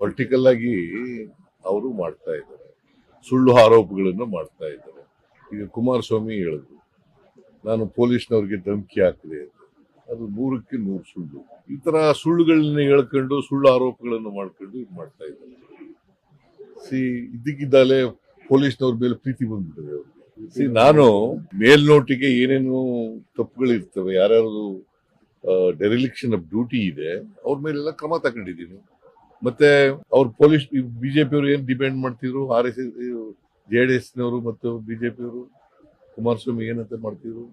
Political ಆಗಿ ಅವರು ಮಾಡ್ತಾ ಇದ್ದಾರೆ. ಸುಳ್ಳು ಆರೋಪಗಳನ್ನು ಮಾಡ್ತಾ ಇದ್ದಾರೆ. ಈಗ ಕುಮಾರಸ್ವಾಮಿ ಹೇಳಿದ್ರು, ನಾನು ಪೊಲೀಸ್ನವ್ರಿಗೆ ಧಮಕಿ ಹಾಕಿದೆ ಅದು ನೂರಕ್ಕೆ ನೂರು ಸುಳ್ಳು. ಈ ತರ ಸುಳ್ಳುಗಳನ್ನ ಹೇಳ್ಕೊಂಡು, ಸುಳ್ಳು ಆರೋಪಗಳನ್ನು ಮಾಡ್ಕೊಂಡು ಇದು ಮಾಡ್ತಾ ಇದ್ದಾರೆ. ಸಿ, ಇದ್ದಕ್ಕಿದ್ದಾಲೆ ಪೊಲೀಸ್ನವ್ರ ಮೇಲೆ ಪ್ರೀತಿ ಬಂದ್ಬಿಟ್ಟಿದೆ ಸಿ, ನಾನು ಮೇಲ್ನೋಟಿಗೆ ಏನೇನು ತಪ್ಪುಗಳಿರ್ತವೆ ಯಾರ್ಯಾರು ಡೆರಿಲಿಕ್ಷನ್ ಆಫ್ ಡ್ಯೂಟಿ ಇದೆ, ಅವ್ರ ಮೇಲೆಲ್ಲ ಕ್ರಮ ತಗೊಂಡಿದ್ದೀನಿ. ಮತ್ತೆ ಅವ್ರ ಪೊಲೀಸ್ ಬಿಜೆಪಿ ಅವರು ಏನ್ ಡಿಪೆಂಡ್ ಮಾಡ್ತಿದ್ರು? R S S J D ಎಸ್ನವರು ಮತ್ತು ಬಿಜೆಪಿ ಅವರು, ಕುಮಾರಸ್ವಾಮಿ ಏನಂತ ಮಾಡ್ತಿದ್ರು?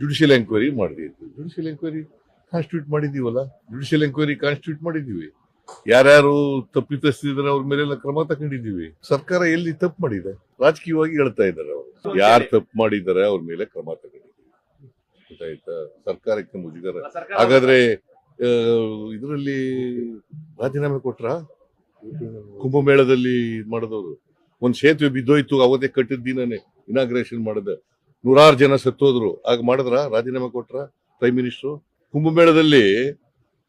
ಜುಡಿಷಿಯಲ್ ಎಂಕ್ವೈರಿ ಮಾಡಿದ್ರು ಜುಡಿಷಿಯಲ್ ಎಂಕ್ವೈರಿ ಕಾನ್ಸ್ಟಿಟ್ಯೂಟ್ ಮಾಡಿದೀವಲ್ಲ ಜುಡಿಷಿಯಲ್ ಎಂಕ್ವೈರಿ ಕಾನ್ಸ್ಟಿಟ್ಯೂಟ್ ಮಾಡಿದೀವಿ ಯಾರ್ಯಾರು ತಪ್ಪಿತಸ್ತಿದ್ರೆ ಅವ್ರ ಮೇಲೆಲ್ಲ ಕ್ರಮ ತಗೊಂಡಿದ್ದೀವಿ. ಸರ್ಕಾರ ಎಲ್ಲಿ ತಪ್ಪು ಮಾಡಿದೆ? ರಾಜಕೀಯವಾಗಿ ಹೇಳ್ತಾ ಇದ್ದಾರೆ ಅವರು. ಯಾರು ತಪ್ಪು ಮಾಡಿದ್ದಾರೆ ಅವ್ರ ಮೇಲೆ ಕ್ರಮ ತಗೊಂಡಿದ್ದೀವಿ. ಗೊತ್ತಾಯ್ತಾ? ಸರ್ಕಾರಕ್ಕೆ ಮುಜುಗರ. ಹಾಗಾದ್ರೆ ಇದರಲ್ಲಿ ರಾಜೀನಾಮೆ ಕೊಟ್ರ? ಕುಂಭಮೇಳದಲ್ಲಿ ಇದ್ ಮಾಡಿದವರು. ಒಂದ್ ಸೇತುವೆ ಬಿದ್ದೋಯ್ತು ಅವತ್ತೇ ಕಟ್ಟಿದ ದಿನನೇ ಇನಾಗ್ರೇಷನ್ ಮಾಡಿದೆ. ನೂರಾರು ಜನ ಸತ್ತೋದ್ರು. ಆಗ ಮಾಡಿದ್ರ? ರಾಜೀನಾಮೆ ಕೊಟ್ರ ಪ್ರೈಮ್ ಮಿನಿಸ್ಟರ್ ಕುಂಭಮೇಳದಲ್ಲಿ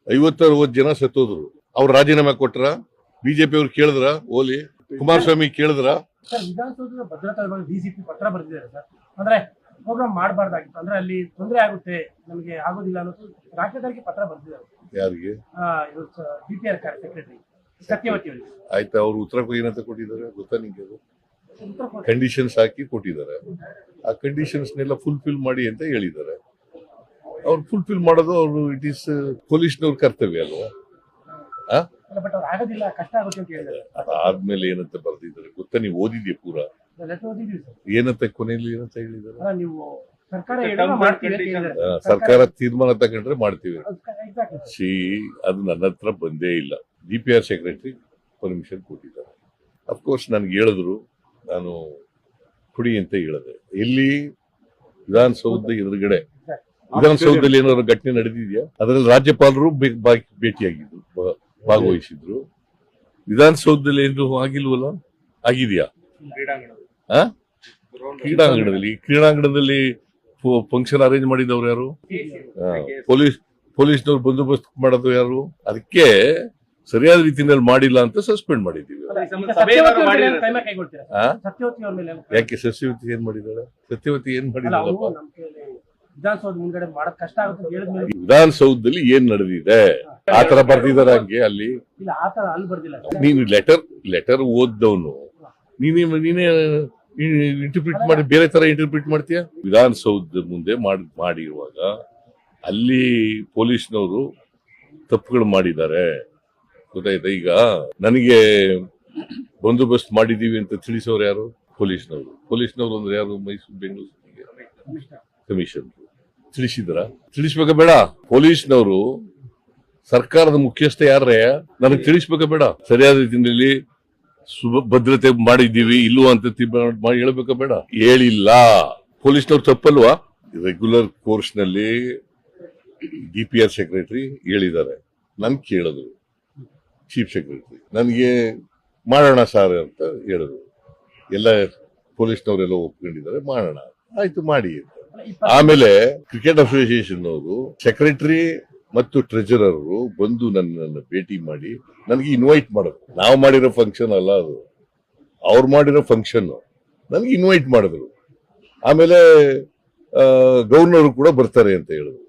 ಐವತ್ತರವತ್ತು ಜನ ಸತ್ತೋದ್ರು. ಅವ್ರು ರಾಜೀನಾಮೆ ಕೊಟ್ರ? ಬಿಜೆಪಿ ಅವ್ರು ಕೇಳಿದ್ರ? ಓಲಿ? ಕುಮಾರಸ್ವಾಮಿ ಕೇಳಿದ್ರ? ಸರ್ ವಿಧಾನಸೌಧದ ಭದ್ರತಾ ಡಿಸಿಪಿ ಪತ್ರ ಬರೆದಿದ್ದಾರೆ ಸರ್. ಅಂದ್ರೆ ಪ್ರೋಗ್ರಾಮ್ ಮಾಡಬಾರ್ದಾಗಿತ್ತು. ಅಂದ್ರೆ ಅಲ್ಲಿ ತೊಂದರೆ ಆಗುತ್ತೆ ನಮಗೆ ಆಗೋದಿಲ್ಲ ಅನ್ನೋದು ರಾಜ್ಯದವರಿಗೆ ಪತ್ರ ಬರೆದಿದ್ದಾರೆ ಯಾರಿಗೆ? D P R secretary Satyavathi ಅವರಿಗೆ. ಆಯ್ತಾ ಅವ್ರು ಉತ್ತರ ಏನಂತ ಕೊಟ್ಟಿದ್ದಾರೆ? ಗೊತ್ತಾ ನಿಮಗೆ ಅದು? ಕಂಡೀಷನ್ಸ್ ಹಾಕಿ ಕೊಟ್ಟಿದ್ದಾರೆ. ಆ ಕಂಡೀಷನ್ಸ್ನೆಲ್ಲ ಫುಲ್ಫಿಲ್ ಮಾಡಿ ಅಂತ ಹೇಳಿದ್ದಾರೆ. ಅವ್ರು ಫುಲ್ಫಿಲ್ ಮಾಡೋದು ಅವರು ಇಟ್ ಈಸ್ ಪೊಲೀಸ್ನವ್ರ ಕರ್ತವ್ಯ ಅಲ್ವಾ? ಆದ್ಮೇಲೆ ಏನಂತ ಬರ್ದಿದ್ದಾರೆ? ಗೊತ್ತಾ ನೀವು ಓದಿದ್ಯಾ ಪೂರ? ಏನಂತ ಕೊನೆಯಲ್ಲಿ ಏನಂತ ಹೇಳಿದಾರೆ ಸರ್ಕಾರ ತೀರ್ಮಾನ ತಗೊಂಡ್ರೆ ಮಾಡ್ತೀವಿ. ಎಕ್ಸಾಕ್ಟ್ಲಿ ಸಿ ಅದು ನನ್ನ ಹತ್ರ ಬಂದೇ ಇಲ್ಲ. D P R secretary permission ಕೊಟ್ಟಿದ್ದಾರೆ. ಅಫ್ಕೋರ್ಸ್ ನನ್ಗೆ ಹೇಳಿದ್ರು. ನಾನು ಕುಡಿ ಅಂತ ಹೇಳಿದೆ. ಎಲ್ಲಿ? ವಿಧಾನಸೌಧದ ಎದುರುಗಡೆ. ವಿಧಾನಸೌಧದಲ್ಲಿ ಏನಾದ್ರು ಘಟನೆ ನಡೆದಿದೆಯಾ? ಅದರಲ್ಲಿ ರಾಜ್ಯಪಾಲರು ಭೇಟಿಯಾಗಿದ್ರು ಭಾಗವಹಿಸಿದ್ರು. ವಿಧಾನಸೌಧದಲ್ಲಿ ಏನು ಆಗಿಲ್ವಲ್ಲ? ಆಗಿದೆಯಾ? ಕ್ರೀಡಾಂಗಣದಲ್ಲಿ ಕ್ರೀಡಾಂಗಣದಲ್ಲಿ ಫಂಕ್ಷನ್ ಅರೇಂಜ್ ಮಾಡಿದವ್ರು ಯಾರು? ಪೊಲೀಸ್ ಪೊಲೀಸ್ನವ್ರು ಬಂದೋಬಸ್ತ್ ಮಾಡೋದು ಯಾರು? ಅದಕ್ಕೆ ಸರಿಯಾದ ರೀತಿಯಲ್ಲಿ ಮಾಡಿಲ್ಲ ಅಂತ ಸಸ್ಪೆಂಡ್ ಮಾಡಿದ್ದೀವಿ. ಸತ್ಯವತಿ? ಸತ್ಯವತಿ ಯಾಕೆ ಸಸ್ಯವತಿ ಏನ್ ಮಾಡಿದಾಳೆ ಸತ್ಯವತಿ ಏನ್ ಮಾಡಿದಾಳಪ್ಪ ವಿಧಾನಸೌಧದಲ್ಲಿ ಏನ್ ನಡೆದಿದೆ? ಆತರ ಬರ್ದಿದಾರ ಹಂಗೆ ಅಲ್ಲಿ? ಇಲ್ಲ ಆತರ ಅಲ್ಲಿ ಬರ್ದಿಲ್ಲ ನೀನು ಲೆಟರ್ ಲೆಟರ್ ಓದ್ದವನು. ನೀನೇ ನೀನೇ ಇಂಟರ್ಪ್ರಿಟ್ ಮಾಡಿ, ಬೇರೆ ತರ ಇಂಟರ್ಪ್ರಿಟ್ ಮಾಡ್ತೀಯ? ವಿಧಾನಸೌಧ ಮುಂದೆ ಮಾಡಿ, ಮಾಡಿರುವಾಗ ಅಲ್ಲಿ ಪೊಲೀಸ್ನವರು ತಪ್ಪುಗಳು ಮಾಡಿದ್ದಾರೆ. ಗೊತ್ತಾಯ್ತಾ? ಈಗ ನನಗೆ ಬಂದೋಬಸ್ತ್ ಮಾಡಿದೀವಿ ಅಂತ ತಿಳಿಸೋರು ಯಾರು? ಪೊಲೀಸ್ನವರು. ಪೊಲೀಸ್ನವರು ಅಂದ್ರೆ ಯಾರು? ಮೈಸೂರು, ಬೆಂಗಳೂರು ಕಮಿಷನ್. ತಿಳಿಸಿದ್ರ? ತಿಳಿಸ್ಬೇಕ ಬೇಡ. ಪೊಲೀಸ್ನವರು ಸರ್ಕಾರದ ಮುಖ್ಯಸ್ಥ ಯಾರೇ ನನಗೆ ತಿಳಿಸ್ಬೇಕ ಬೇಡ. ಸರಿಯಾದ ರೀತಿಯಲ್ಲಿ ಭದ್ರತೆ ಮಾಡಿದ್ದೀವಿ ಇಲ್ಲೂ ಅಂತ ಹೇಳ್ಬೇಕ ಬೇಡ? ಹೇಳಿಲ್ಲ. ಪೊಲೀಸ್ನವ್ರು ತಪ್ಪಲ್ವಾ? ರೆಗ್ಯುಲರ್ ಕೋರ್ಸ್ನಲ್ಲಿ ಡಿ ಪಿ ಆರ್ ಸೆಕ್ರೆಟರಿ ಹೇಳಿದ್ದಾರೆ. ನನ್ ಕೇಳಿದ್ರು. ಚೀಫ್ ಸೆಕ್ರೆಟರಿ ನನಗೆ ಮಾಡೋಣ ಸರ್ ಅಂತ ಹೇಳಿದ್ರು. ಎಲ್ಲ ಪೊಲೀಸ್ನವರೆಲ್ಲ ಒಪ್ಕೊಂಡಿದ್ದಾರೆ ಮಾಡೋಣ ಆಯ್ತು, ಮಾಡಿ ಆಮೇಲೆ ಕ್ರಿಕೆಟ್ ಅಸೋಸಿಯೇಷನ್ ಅವರು ಸೆಕ್ರೆಟರಿ ಮತ್ತು ಟ್ರೆಜರರು ಬಂದು ನನ್ನನ್ನು ಭೇಟಿ ಮಾಡಿ ನನಗೆ ಇನ್ವೈಟ್ ಮಾಡಿದ್ರು. ನಾವು ಮಾಡಿರೋ ಫಂಕ್ಷನ್ ಅಲ್ಲ ಅದು. ಅವ್ರು ಮಾಡಿರೋ ಫಂಕ್ಷನ್ ನನಗೆ ಇನ್ವೈಟ್ ಮಾಡಿದ್ರು. ಆಮೇಲೆ ಗವರ್ನರು ಕೂಡ ಬರ್ತಾರೆ ಅಂತ ಹೇಳಿದ್ರು.